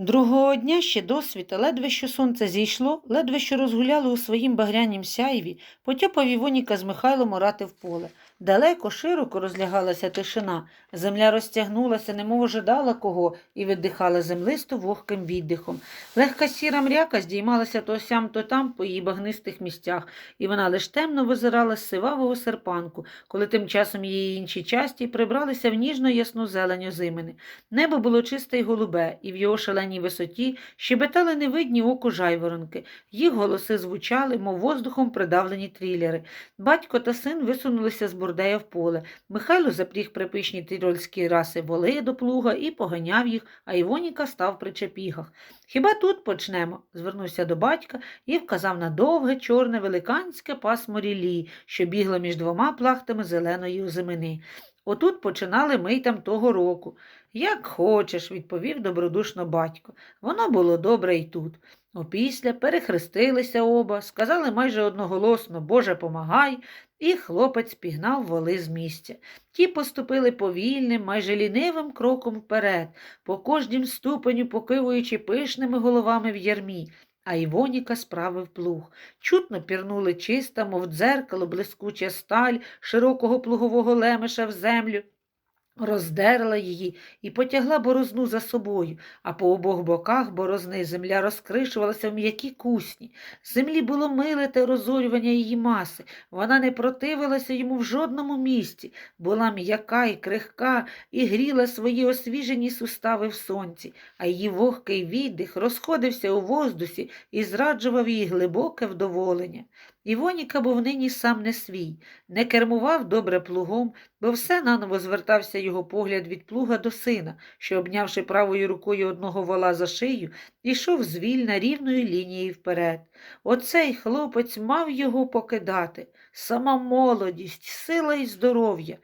Другого дня ще досвіта, ледве що сонце зійшло, ледве що розгуляли у своїм багрянім сяйві, потяпав Івоніка з Михайлом орати в поле. Далеко, широко розлягалася тишина. Земля розтягнулася, немов ожидала кого, і віддихала землисто вогким віддихом. Легка сіра мряка здіймалася то сям, то там по її багнистих місцях, і вона лиш темно визирала з сивавого серпанку, коли тим часом її інші часті прибралися в ніжно ясну зелень озимини. Небо було чисте й голубе, і в його шаленій висоті щебетали невидні оку жайворонки. Їх голоси звучали, мов воздухом придавлені трілери. Батько та син висунулися з бурдея в поле. Михайло запріг припишні тирольські раси воли до плуга і поганяв їх, а Івоніка став при чепігах. Хіба тут почнемо? звернувся до батька і вказав на довге, чорне, великанське пасмо рілі, що бігло між двома плахтами зеленої озимини. Отут починали ми й там того року. Як хочеш, відповів добродушно батько. Воно було добре й тут. Опісля перехрестилися оба, сказали майже одноголосно Боже помагай, і хлопець пігнав воли з місця. Ті поступили повільним, майже лінивим кроком вперед, по кожнім ступеню покивуючи пишними головами в ярмі. А Івоніка справив плуг. Чутно пірнули чиста, мов дзеркало, блискуча сталь широкого плугового лемеша в землю роздерла її і потягла борозну за собою, а по обох боках борозни земля розкришувалася в м'які кусні. Землі було миле те розорювання її маси, вона не противилася йому в жодному місці, була м'яка і крихка і гріла свої освіжені сустави в сонці, а її вогкий віддих розходився у воздусі і зраджував їй глибоке вдоволення. Івоніка був нині сам не свій, не кермував добре плугом, бо все наново звертався його погляд від плуга до сина, що, обнявши правою рукою одного вола за шию, йшов звільна рівною лінією вперед. Оцей хлопець мав його покидати, сама молодість, сила і здоров'я.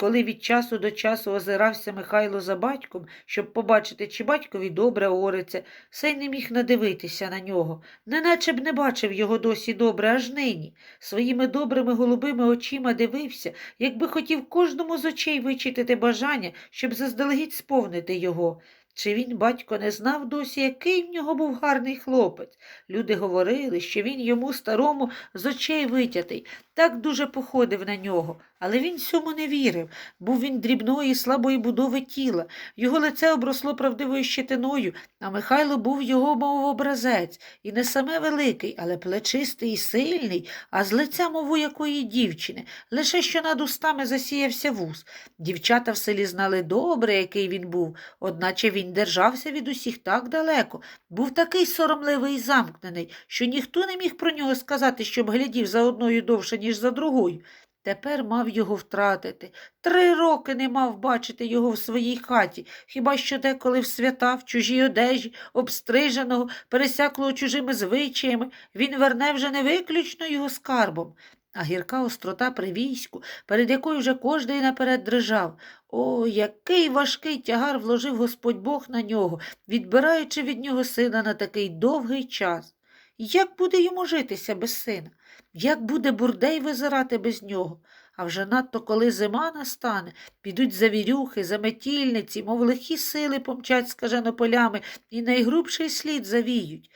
Коли від часу до часу озирався Михайло за батьком, щоб побачити, чи батькові добре ориться, сей не міг надивитися на нього, неначе б не бачив його досі добре, аж нині. Своїми добрими голубими очима дивився, якби хотів кожному з очей вичитати бажання, щоб заздалегідь сповнити його. Чи він, батько, не знав досі, який в нього був гарний хлопець? Люди говорили, що він йому старому з очей витятий, так дуже походив на нього, але він цьому не вірив. Був він дрібної, слабої будови тіла, його лице обросло правдивою щетиною, а Михайло був його, мов образець, і не саме великий, але плечистий і сильний, а з лиця, мов у якої дівчини, лише що над устами засіявся вуз. Дівчата в селі знали добре, який він був, одначе він держався від усіх так далеко, був такий соромливий і замкнений, що ніхто не міг про нього сказати, щоб глядів за одною довше, ніж за другою. Тепер мав його втратити. Три роки не мав бачити його в своїй хаті, хіба що деколи в свята, в чужій одежі, обстриженого, пересяклого чужими звичаями, він верне вже не виключно його скарбом. А гірка острота при війську, перед якою вже кожний наперед дрижав. О, який важкий тягар вложив Господь Бог на нього, відбираючи від нього сина на такий довгий час. Як буде йому житися без сина? Як буде бурдей визирати без нього? А вже надто коли зима настане, підуть завірюхи, заметільниці, мов лихі сили помчать скажено полями і найгрубший слід завіють.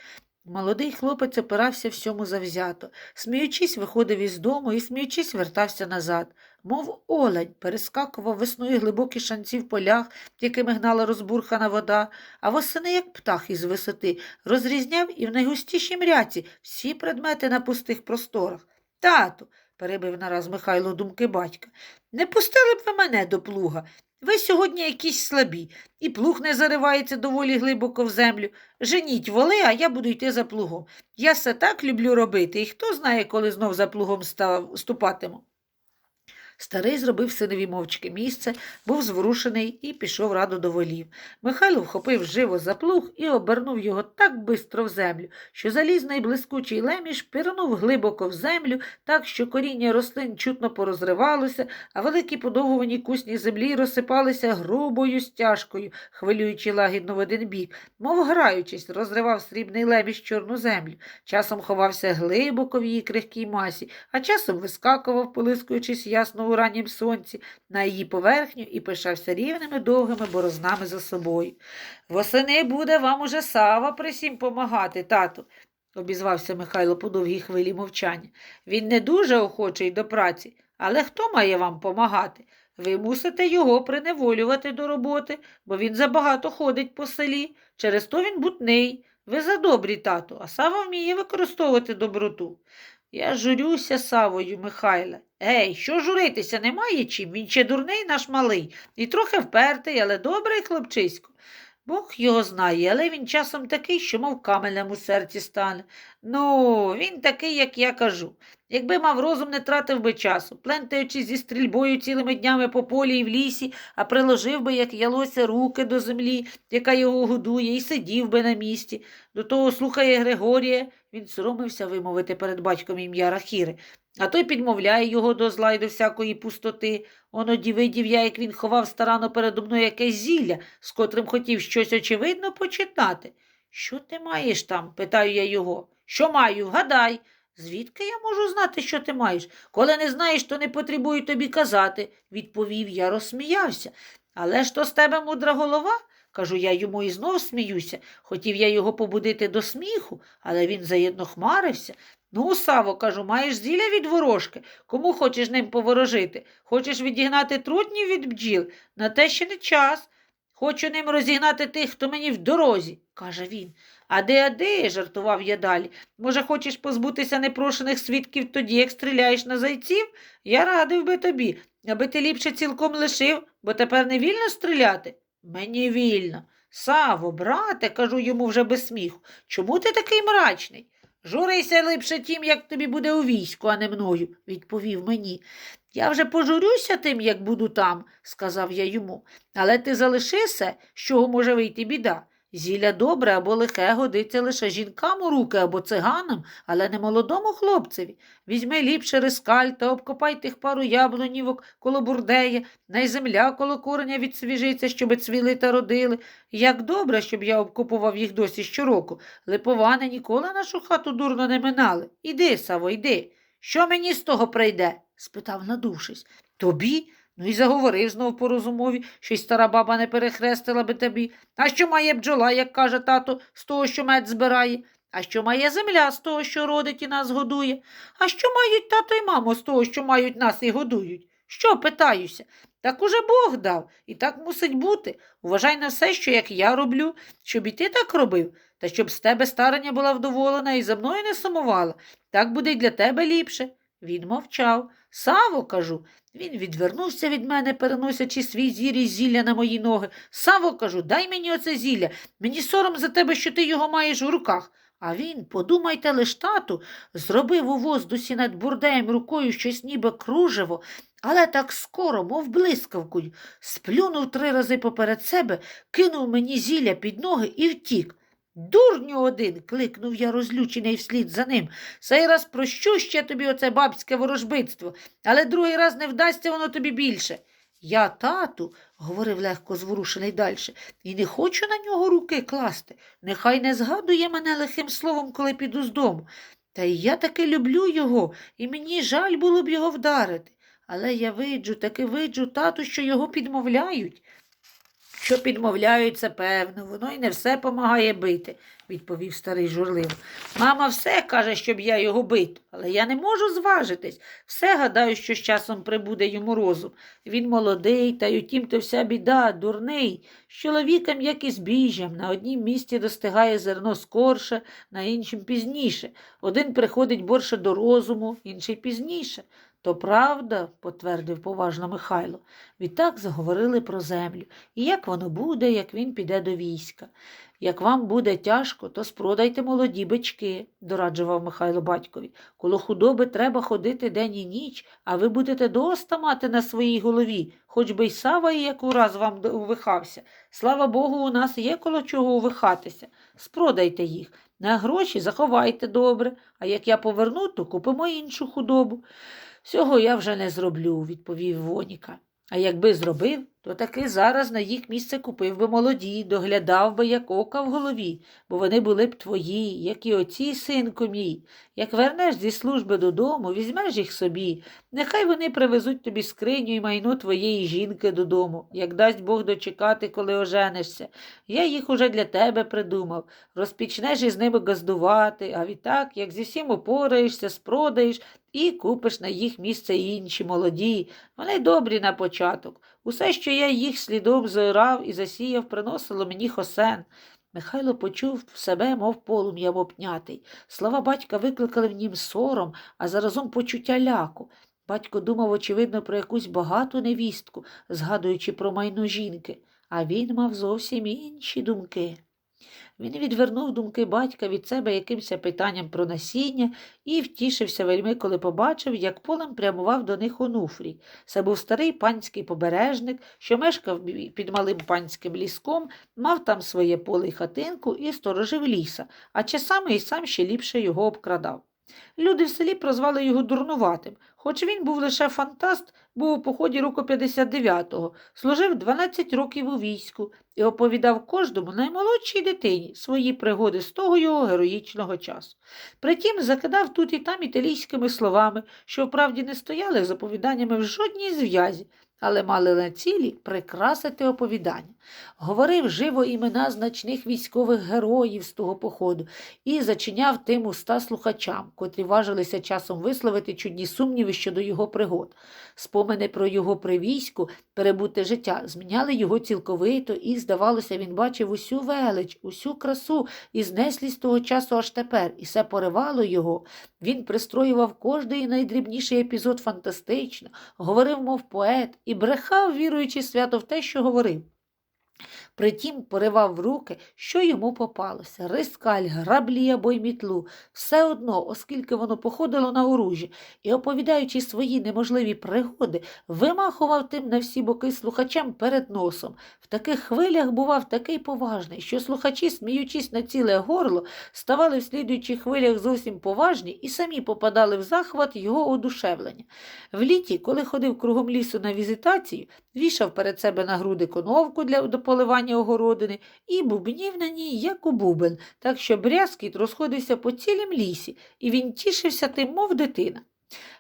Молодий хлопець опирався всьому завзято, сміючись, виходив із дому і, сміючись, вертався назад. Мов олень, перескакував весною глибокі шанці в полях, якими гнала розбурхана вода, а восени, як птах із висоти, розрізняв і в найгустішій мряці всі предмети на пустих просторах. Тату, перебив нараз Михайло думки батька, не пустили б ви мене до плуга. Ви сьогодні якісь слабі, і плуг не заривається доволі глибоко в землю. Женіть воли, а я буду йти за плугом. Я все так люблю робити, і хто знає, коли знов за плугом став, ступатиму. Старий зробив синові мовчки місце, був зворушений і пішов радо до волів. Михайло вхопив живо за плуг і обернув його так бистро в землю, що залізний блискучий леміш пірнув глибоко в землю, так що коріння рослин чутно порозривалося, а великі подовгувані кусні землі розсипалися грубою стяжкою, хвилюючи лагідно в один бік, мов граючись, розривав срібний леміш чорну землю. Часом ховався глибоко в її крихкій масі, а часом вискакував, полискуючись ясно ясно у раннім сонці на її поверхню і пишався рівними довгими борознами за собою. Восени буде вам уже Сава при сім помагати, тату, обізвався Михайло по довгій хвилі мовчання. Він не дуже охочий до праці, але хто має вам помагати? Ви мусите його приневолювати до роботи, бо він забагато ходить по селі. Через то він бутний. Ви задобрі, тату, а Сава вміє використовувати доброту. Я журюся Савою, Михайле. Гей, що журитися немає чим? Він ще дурний наш малий, і трохи впертий, але добрий хлопчисько. Бог його знає, але він часом такий, що мов каменем у серці стане. Ну, він такий, як я кажу. Якби мав розум, не тратив би часу, плентаючи зі стрільбою цілими днями по полі і в лісі, а приложив би, як ялося, руки до землі, яка його годує, і сидів би на місці. До того слухає Григорія, він соромився вимовити перед батьком ім'я Рахіри, а той підмовляє його до зла й до всякої пустоти. Оноді видів я, як він ховав старано передо мною якесь зілля, з котрим хотів щось очевидно почитати. Що ти маєш там? питаю я його. Що маю? Гадай. Звідки я можу знати, що ти маєш? Коли не знаєш, то не потребую тобі казати, відповів я, розсміявся. Але ж то з тебе мудра голова? Кажу я йому і знов сміюся. Хотів я його побудити до сміху, але він заєдно хмарився. Ну, Саво, кажу, маєш зілля від ворожки. Кому хочеш ним поворожити? Хочеш відігнати трутнів від бджіл? На те ще не час. Хочу ним розігнати тих, хто мені в дорозі, каже він. А де, а де? жартував я далі. Може, хочеш позбутися непрошених свідків тоді, як стріляєш на зайців? Я радив би тобі, аби ти ліпше цілком лишив, бо тепер не вільно стріляти? Мені вільно. Саво, брате, кажу йому вже без сміху. Чому ти такий мрачний? Журися липше тім, як тобі буде у війську, а не мною, відповів мені. Я вже пожурюся тим, як буду там, сказав я йому. Але ти залишися, з чого може вийти біда. Зілля добре або лихе годиться лише жінкам у руки або циганам, але не молодому хлопцеві. Візьми ліпше рискаль та обкопай тих пару яблунівок коло бурдея, най земля коло кореня відсвіжиться, щоби цвіли та родили. Як добре, щоб я обкопував їх досі щороку. Липовани ніколи нашу хату дурно не минали. Іди, Саво, йди. Що мені з того прийде? спитав, надувшись. Тобі? Ну і заговорив знов по розумові, що й стара баба не перехрестила би тобі. А що має бджола, як каже тато, з того, що мед збирає? А що має земля з того, що родить і нас годує? А що мають тато і мамо з того, що мають нас і годують? Що питаюся? Так уже Бог дав, і так мусить бути. Уважай на все, що як я роблю, щоб і ти так робив, та щоб з тебе старання була вдоволена і за мною не сумувала. Так буде й для тебе ліпше. Він мовчав. Саво, кажу. Він відвернувся від мене, переносячи свій зір і зілля на мої ноги. Саво, кажу, дай мені оце зілля. Мені сором за тебе, що ти його маєш в руках. А він, подумайте лиш, тату, зробив у воздусі над бурдеєм рукою щось ніби кружево, але так скоро, мов блискавкою, сплюнув три рази поперед себе, кинув мені зілля під ноги і втік. Дурню один, кликнув я розлючений вслід за ним. Цей раз прощу ще тобі оце бабське ворожбитство, але другий раз не вдасться воно тобі більше. Я, тату, говорив легко зворушений далі, і не хочу на нього руки класти. Нехай не згадує мене лихим словом, коли піду з дому. Та й я таки люблю його, і мені жаль було б його вдарити. Але я виджу, таки виджу, тату, що його підмовляють. Що підмовляють, це певно, воно й не все помагає бити, відповів старий журливо. Мама все каже, щоб я його бив, але я не можу зважитись. Все гадаю, що з часом прибуде йому розум. Він молодий, та й утім то вся біда, дурний. З чоловіком, як і з біжжям, на однім місці достигає зерно скорше, на іншім пізніше. Один приходить борше до розуму, інший пізніше. То правда, потвердив поважно Михайло. Відтак заговорили про землю і як воно буде, як він піде до війська. Як вам буде тяжко, то спродайте молоді бички, дораджував Михайло батькові. Коло худоби треба ходити день і ніч, а ви будете доста мати на своїй голові, хоч би й сава і яку раз вам увихався. Слава Богу, у нас є коло чого увихатися. Спродайте їх. На гроші заховайте добре, а як я поверну, то купимо іншу худобу. Всього я вже не зроблю, відповів Воніка. А якби зробив, то таки зараз на їх місце купив би молоді, доглядав би, як ока в голові, бо вони були б твої, як і оці, синку мій. Як вернеш зі служби додому, візьмеш їх собі. Нехай вони привезуть тобі скриню і майно твоєї жінки додому, як дасть Бог дочекати, коли оженишся. Я їх уже для тебе придумав. Розпічнеш із ними газдувати, а відтак, як зі всім опораєшся, спродаєш і купиш на їх місце інші молоді. Вони добрі на початок. Усе, що я їх слідом зорав і засіяв, приносило мені хосен. Михайло почув себе, мов полум'ям обнятий. Слова батька викликали в нім сором, а заразом почуття ляку. Батько думав, очевидно, про якусь багату невістку, згадуючи про майно жінки, а він мав зовсім інші думки. Він відвернув думки батька від себе якимось питанням про насіння і втішився вельми, коли побачив, як полем прямував до них Онуфрій. Це був старий панський побережник, що мешкав під малим панським ліском, мав там своє поле й хатинку і сторожив ліса, а часами й сам ще ліпше його обкрадав. Люди в селі прозвали його дурнуватим, хоч він був лише фантаст, був у поході року 59-го, служив 12 років у війську і оповідав кожному наймолодшій дитині свої пригоди з того його героїчного часу. Притім закидав тут і там італійськими словами, що вправді не стояли з оповіданнями в жодній зв'язі, але мали на цілі прикрасити оповідання. Говорив живо імена значних військових героїв з того походу і зачиняв тим уста слухачам, котрі важилися часом висловити чудні сумніви щодо його пригод. Спомини про його привійську, перебуте життя, зміняли його цілковито, і, здавалося, він бачив усю велич, усю красу і знеслість того часу аж тепер, і все поривало його. Він пристроював кожний найдрібніший епізод фантастично, говорив, мов поет, і брехав, віруючи свято в те, що говорив. Притім поривав руки, що йому попалося рискаль, граблі або й мітлу, все одно, оскільки воно походило на оружі, і, оповідаючи свої неможливі пригоди, вимахував тим на всі боки слухачам перед носом. В таких хвилях бував такий поважний, що слухачі, сміючись на ціле горло, ставали в слідуючих хвилях зовсім поважні і самі попадали в захват його одушевлення. В літі, коли ходив кругом лісу на візитацію, вішав перед себе на груди коновку для дополивання огородини і бубнів на ній, як у бубен, так що брязкіт розходився по цілім лісі, і він тішився тим, мов дитина.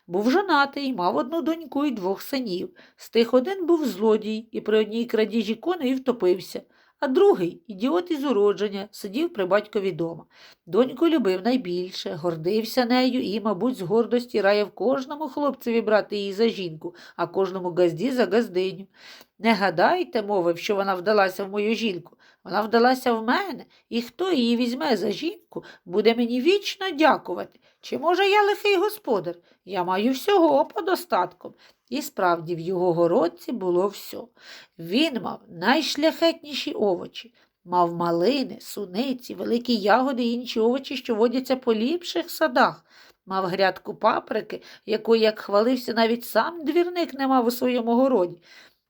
Був жонатий, мав одну доньку і двох синів. З тих один був злодій і при одній крадіжі коней втопився, а другий, ідіот із уродження, сидів при батькові дома. Доньку любив найбільше, гордився нею і, мабуть, з гордості раяв кожному хлопцеві брати її за жінку, а кожному газді за газдиню. Не гадайте, мовив, що вона вдалася в мою жінку. Вона вдалася в мене, і хто її візьме за жінку, буде мені вічно дякувати. Чи, може, я лихий господар? Я маю всього подостатком. І справді в його городці було все. Він мав найшляхетніші овочі, мав малини, суниці, великі ягоди і інші овочі, що водяться по ліпших садах. Мав грядку паприки, якої, як хвалився, навіть сам двірник не мав у своєму городі.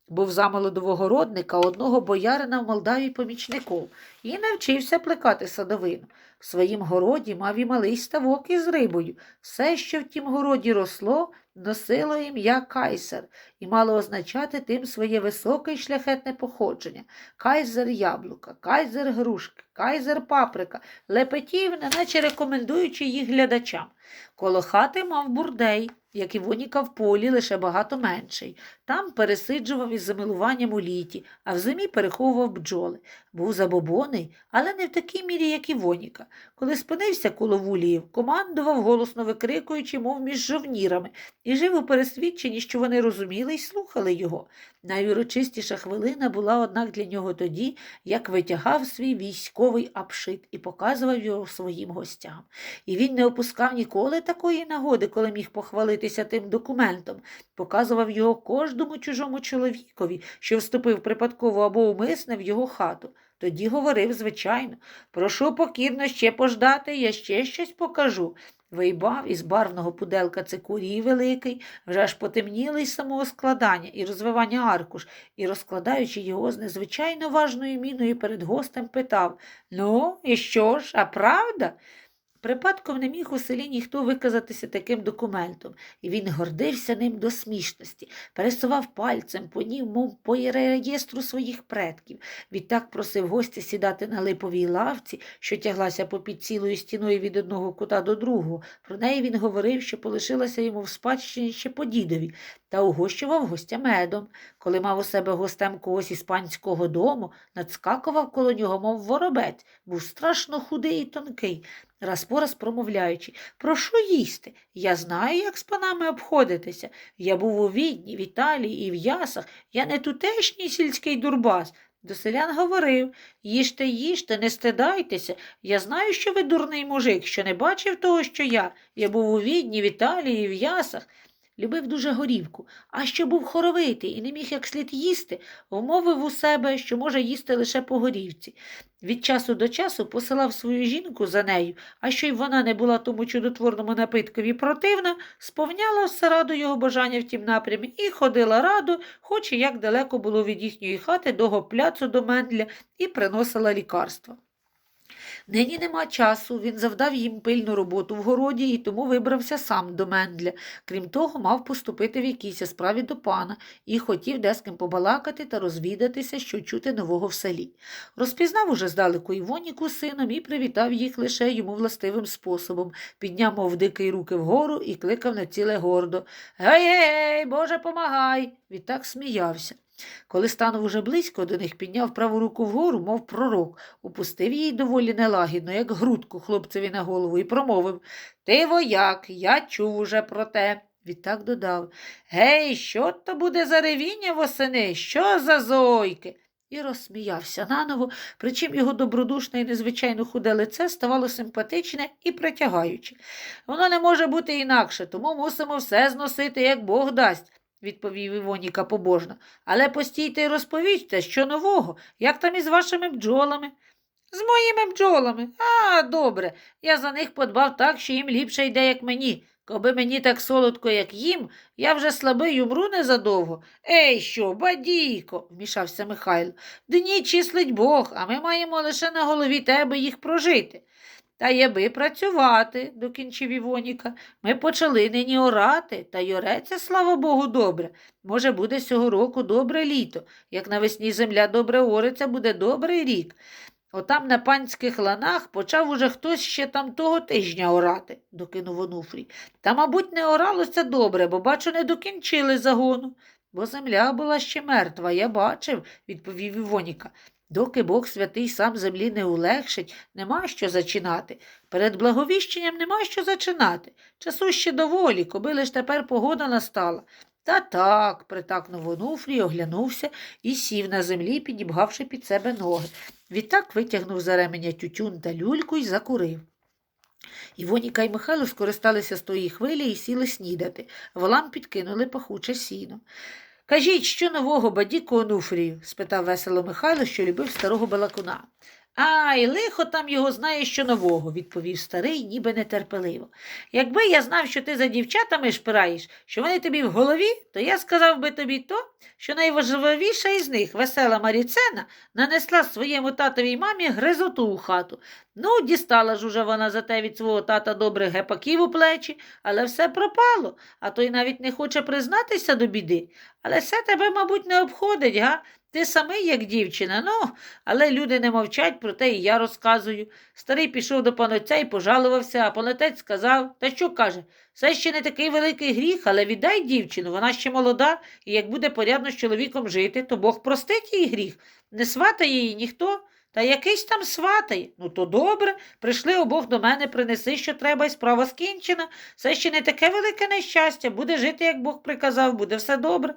Був за молодого одного боярина в Молдаві помічником і навчився плекати садовину. В своїм городі мав і малий ставок із рибою. Все, що в тім городі росло, носило ім'я Кайсер і мало означати тим своє високе і шляхетне походження. Кайзер яблука, кайзер грушки, кайзер паприка, лепетів, неначе рекомендуючи їх глядачам. Коло хати мав бурдей, як і в полі, лише багато менший. Там пересиджував із замилуванням у літі, а в зимі переховував бджоли. Був забобоний, але не в такій мірі, як і воніка. Коли спинився коло вуліїв, командував, голосно викрикуючи, мов між жовнірами, і жив у пересвідченні, що вони розуміли й слухали його. Найурочистіша хвилина була, однак, для нього тоді, як витягав свій військовий апшит і показував його своїм гостям. І він не опускав ніколи такої нагоди, коли міг похвалитися тим документом, показував його кожному чужому чоловікові, що вступив припадково або умисне в його хату. Тоді говорив, звичайно, прошу покірно ще пождати, я ще щось покажу. Вийбав із барвного пуделка цикурії великий, вже аж потемнілий з самого складання і розвивання аркуш, і, розкладаючи його з незвичайно важною міною перед гостем, питав Ну, і що ж, а правда? Припадком не міг у селі ніхто виказатися таким документом, і він гордився ним до смішності, пересував пальцем по нім, мов по реєстру своїх предків. Відтак просив гостя сідати на липовій лавці, що тяглася попід цілою стіною від одного кута до другого. Про неї він говорив, що полишилася йому в спадщині ще по дідові, та угощував гостя медом. Коли мав у себе гостем когось із панського дому, надскакував коло нього, мов воробець, був страшно худий і тонкий, раз по раз промовляючи Прошу їсти. Я знаю, як з панами обходитися. Я був у Відні, в Італії і в Ясах. Я не тутешній сільський дурбас. До селян говорив їжте, їжте, не стидайтеся. Я знаю, що ви дурний мужик, що не бачив того, що я. Я був у Відні, в Італії, в Ясах. Любив дуже горівку, а що був хоровитий і не міг як слід їсти, вмовив у себе, що може їсти лише по горівці. Від часу до часу посилав свою жінку за нею, а що й вона не була тому чудотворному напиткові противна, сповняла все раду його бажання в тім напрямі і ходила радо, хоч і як далеко було від їхньої хати до гопляцу до мендля, і приносила лікарства. Нині нема часу, він завдав їм пильну роботу в городі і тому вибрався сам до Мендля. Крім того, мав поступити в якійсь справі до пана і хотів де з ким побалакати та розвідатися, що чути нового в селі. Розпізнав уже здалеку Івоніку сином і привітав їх лише йому властивим способом, підняв, мов дикий руки вгору і кликав на ціле гордо Гей, гей, Боже, помагай! Відтак сміявся. Коли станув уже близько до них, підняв праву руку вгору, мов пророк, опустив її доволі нелагідно, як грудку хлопцеві на голову, і промовив Ти вояк, я чув уже про те. Відтак додав Гей, що то буде за ревіння восени? Що за зойки? І розсміявся наново, причим його добродушне і незвичайно худе лице ставало симпатичне і притягаюче. Воно не може бути інакше, тому мусимо все зносити, як Бог дасть відповів Івоніка побожно. Але постійте й розповідьте, що нового, як там із вашими бджолами. З моїми бджолами. А, добре. Я за них подбав так, що їм ліпше йде, як мені. Коби мені так солодко, як їм, я вже слабий умру незадовго. Ей, що, бадійко, вмішався Михайло. Дні числить Бог, а ми маємо лише на голові тебе їх прожити. Та єби працювати, докінчив Івоніка. Ми почали нині орати, та й ореться, слава Богу, добре. Може, буде цього року добре літо. Як навесні земля добре ориться, буде добрий рік. Отам на панських ланах почав уже хтось ще там того тижня орати, докинув Онуфрій. Та, мабуть, не оралося добре, бо, бачу, не докінчили загону. Бо земля була ще мертва, я бачив, відповів Івоніка. Доки Бог святий сам землі не улегшить, нема що зачинати. Перед благовіщенням нема що зачинати. Часу ще доволі, коби лиш тепер погода настала. Та так, притакнув Онуфрій, оглянувся і сів на землі, підібгавши під себе ноги. Відтак витягнув за ременя тютюн та люльку і закурив. Івоніка й Михайло скористалися з тої хвилі і сіли снідати. Волам підкинули пахуче сіно. Кажіть, що нового бадіку Онуфрію? спитав весело Михайло, що любив старого балакуна. Ай, лихо там його знає, що нового, відповів старий, ніби нетерпеливо. Якби я знав, що ти за дівчатами шпираєш, що вони тобі в голові, то я сказав би тобі то, що найважливіша із них, весела Маріцена, нанесла своєму татовій й мамі гризоту у хату. Ну, дістала ж уже вона за те від свого тата добрих гепаків у плечі, але все пропало, а той навіть не хоче признатися до біди. Але все тебе, мабуть, не обходить, га? Ти самий, як дівчина, ну, але люди не мовчать, про те і я розказую. Старий пішов до панотця і пожалувався, а панотець сказав, та що каже, це ще не такий великий гріх, але віддай дівчину, вона ще молода, і як буде порядно з чоловіком жити, то Бог простить їй гріх. Не сватає її ніхто. Та якийсь там сватає. Ну, то добре, прийшли обох до мене, принеси, що треба, і справа скінчена. Це ще не таке велике нещастя. Буде жити, як Бог приказав, буде все добре.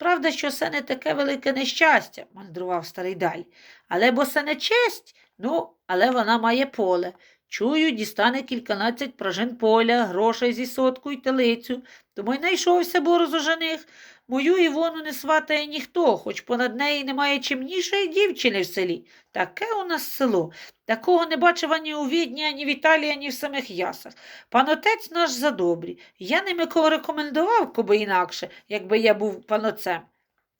Правда, що це не таке велике нещастя, мандрував старий далі. Але бо це не честь, ну, але вона має поле. Чую, дістане кільканадцять прожин поля, грошей зі сотку й телицю. Тому й найшовся борозо жених. Мою Івону не сватає ніхто, хоч понад неї немає чимнішої дівчини в селі. Таке у нас село. Такого не бачив ані у Відні, ані в Італії, ані в самих ясах. Панотець наш задобрі. Я ними кого рекомендував, коби інакше, якби я був паноцем.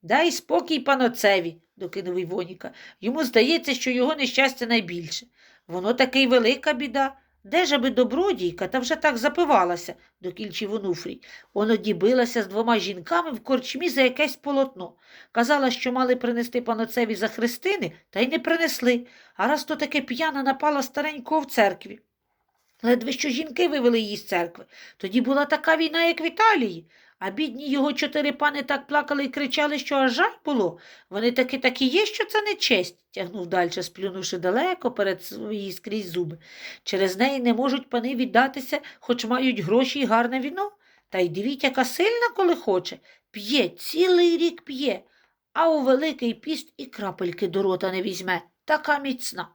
Дай спокій паноцеві, докинув Івоніка. Йому здається, що його нещастя найбільше. Воно таки велика біда. Де ж аби добродійка, та вже так запивалася, докінчив Онуфрій. Оноді билася з двома жінками в корчмі за якесь полотно. Казала, що мали принести паноцеві за хрестини, та й не принесли. А раз то таке п'яна напала старенького в церкві. Ледве що жінки вивели її з церкви. Тоді була така війна, як в Італії. А бідні його чотири пани так плакали і кричали, що аж жаль було. Вони таки так і є, що це не честь, тягнув далі, сплюнувши далеко перед свої скрізь зуби. Через неї не можуть пани віддатися, хоч мають гроші і гарне віно. Та й дивіть, яка сильна, коли хоче. П'є, цілий рік п'є, а у Великий піст і крапельки до рота не візьме. Така міцна.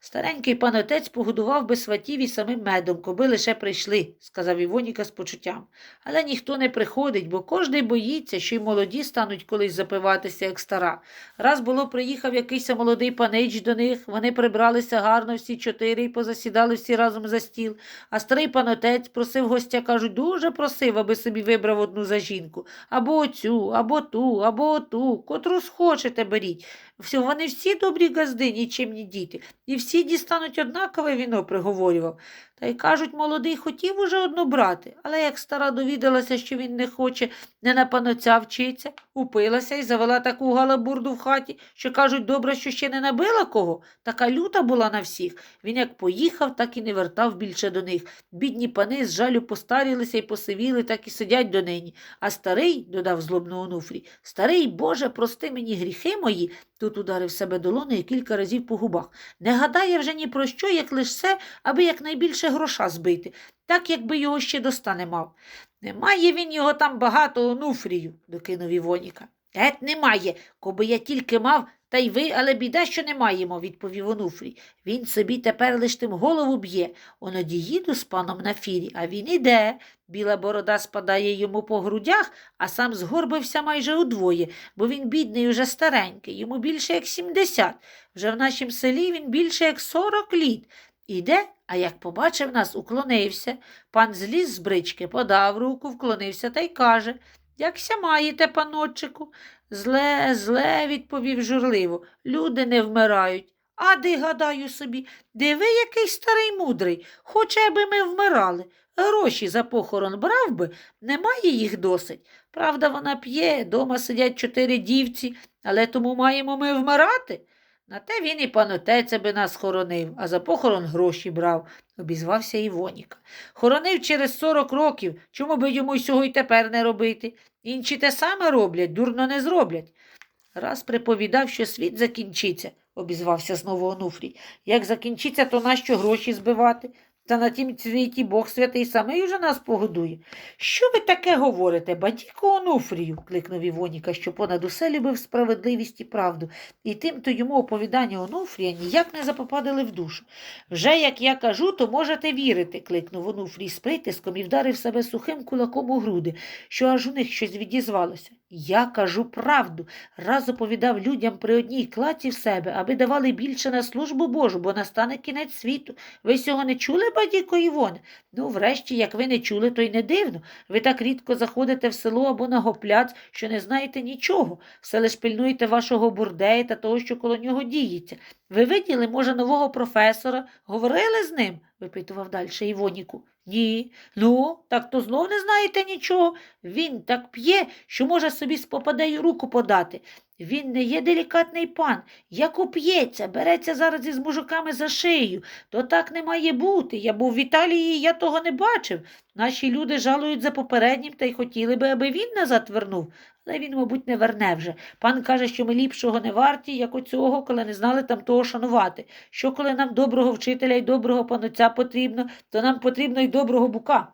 Старенький пан отець погодував би сватів і самим медом, коби лише прийшли, сказав Івоніка з почуттям. Але ніхто не приходить, бо кожний боїться, що й молоді стануть колись запиватися, як стара. Раз було, приїхав якийсь молодий панич до них, вони прибралися гарно всі чотири і позасідали всі разом за стіл. А старий пан отець просив гостя, кажуть, дуже просив, аби собі вибрав одну за жінку. Або оцю, або ту, або оту, котру схочете беріть. Всі- Вони всі добрі газди, нічимні діти, і всі дістануть однакове віно, приговорював. Та й кажуть, молодий хотів уже одну брати, але як стара довідалася, що він не хоче, не на паноця вчиться, упилася і завела таку галабурду в хаті, що кажуть, добре, що ще не набила кого. Така люта була на всіх. Він як поїхав, так і не вертав більше до них. Бідні пани з жалю постарілися і посивіли, так і сидять донині. А старий, додав злобно Онуфрій, старий, Боже, прости мені гріхи мої, тут ударив себе долонею кілька разів по губах. Не гадає вже ні про що, як лиш все, аби якнайбільше гроша збити, так якби його ще достане мав. Немає він його там багато онуфрію, докинув Івоніка. Гет немає, коби я тільки мав, та й ви, але біда, що не маємо, відповів Онуфрій. Він собі тепер лиш тим голову б'є. Оноді їду з паном на фірі, а він іде. Біла борода спадає йому по грудях, а сам згорбився майже удвоє, бо він бідний уже старенький, йому більше як сімдесят. Вже в нашім селі він більше як сорок літ. Іде, а як побачив нас, уклонився. Пан зліз з брички, подав руку, вклонився та й каже Якся маєте, паночику? Зле, зле, відповів журливо. Люди не вмирають. А де, гадаю собі, диви, який старий мудрий. Хоче, аби ми вмирали. Гроші за похорон брав би, немає їх досить. Правда, вона п'є, дома сидять чотири дівці, але тому маємо ми вмирати. На те він і панотеця би нас хоронив, а за похорон гроші брав, обізвався Івоніка. Хоронив через сорок років, чому би йому й сього й тепер не робити? Інші те саме роблять, дурно не зроблять. Раз приповідав, що світ закінчиться, обізвався знову Онуфрій. Як закінчиться, то нащо гроші збивати? Та на тім світі Бог святий самий уже нас погодує. Що ви таке говорите, батько Онуфрію? кликнув Івоніка, що понад усе любив справедливість і правду, і тим-то йому оповідання Онуфрія ніяк не запопадали в душу. Вже як я кажу, то можете вірити, кликнув Онуфрій з притиском і вдарив себе сухим кулаком у груди, що аж у них щось відізвалося. Я кажу правду. Раз оповідав людям при одній клаці в себе, аби давали більше на службу Божу, бо настане кінець світу. Ви цього не чули, бадіко Івоне? Ну, врешті, як ви не чули, то й не дивно. Ви так рідко заходите в село або на гопляц, що не знаєте нічого. Все лиш пильнуєте вашого бурдея та того, що коло нього діється. Ви виділи, може, нового професора? Говорили з ним? випитував далі Івоніку. Ні. Ну, так то знов не знаєте нічого. Він так п'є, що може собі з попадею руку подати. Він не є делікатний пан. Як уп'ється, береться зараз із мужиками за шию. То так не має бути. Я був в Італії, і я того не бачив. Наші люди жалують за попереднім та й хотіли би, аби він назад вернув. Але він, мабуть, не верне вже. Пан каже, що ми ліпшого не варті, як оцього, коли не знали там того шанувати. Що коли нам доброго вчителя і доброго панотця потрібно, то нам потрібно й доброго бука.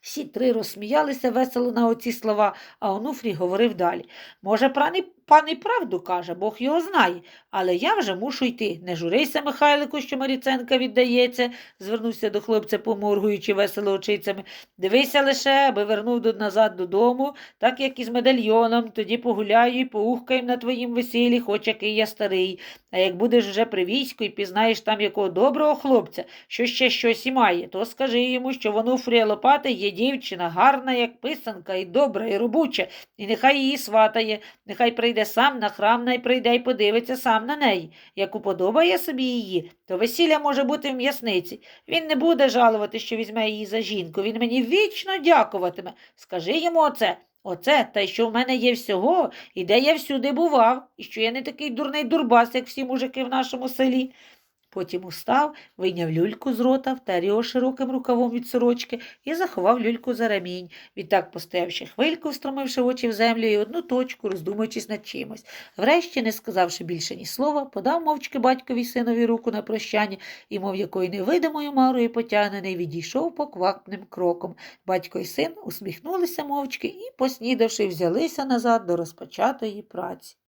Всі три розсміялися весело на оці слова, а Онуфрій говорив далі. Може, пан і, пан і правду каже, Бог його знає, але я вже мушу йти. Не журися, Михайлику, що Маріценка віддається, звернувся до хлопця, поморгуючи весело очицями. Дивися лише, аби вернув назад додому, так як із медальйоном, тоді погуляю і поухкаєм на твоїм весіллі, хоч який я старий. А як будеш вже при війську і пізнаєш там якого доброго хлопця, що ще щось і має, то скажи йому, що в Онуфрія Лопати є дівчина, гарна, як писанка, і добра, і робуча, і нехай її сватає, нехай прийде піде сам на храм, най прийде й подивиться сам на неї. Як уподобає собі її, то весілля може бути в м'ясниці. Він не буде жалувати, що візьме її за жінку. Він мені вічно дякуватиме. Скажи йому оце. Оце, та й що в мене є всього, і де я всюди бував, і що я не такий дурний дурбас, як всі мужики в нашому селі. Потім устав, вийняв люльку з рота, втер широким рукавом від сорочки і заховав люльку за ремінь. Відтак постояв ще хвильку, встромивши очі в землю і одну точку, роздумуючись над чимось. Врешті, не сказавши більше ні слова, подав мовчки батькові синові руку на прощання і, мов якою невидимою марою потягнений, відійшов поквапним кроком. Батько й син усміхнулися мовчки і, поснідавши, взялися назад до розпочатої праці.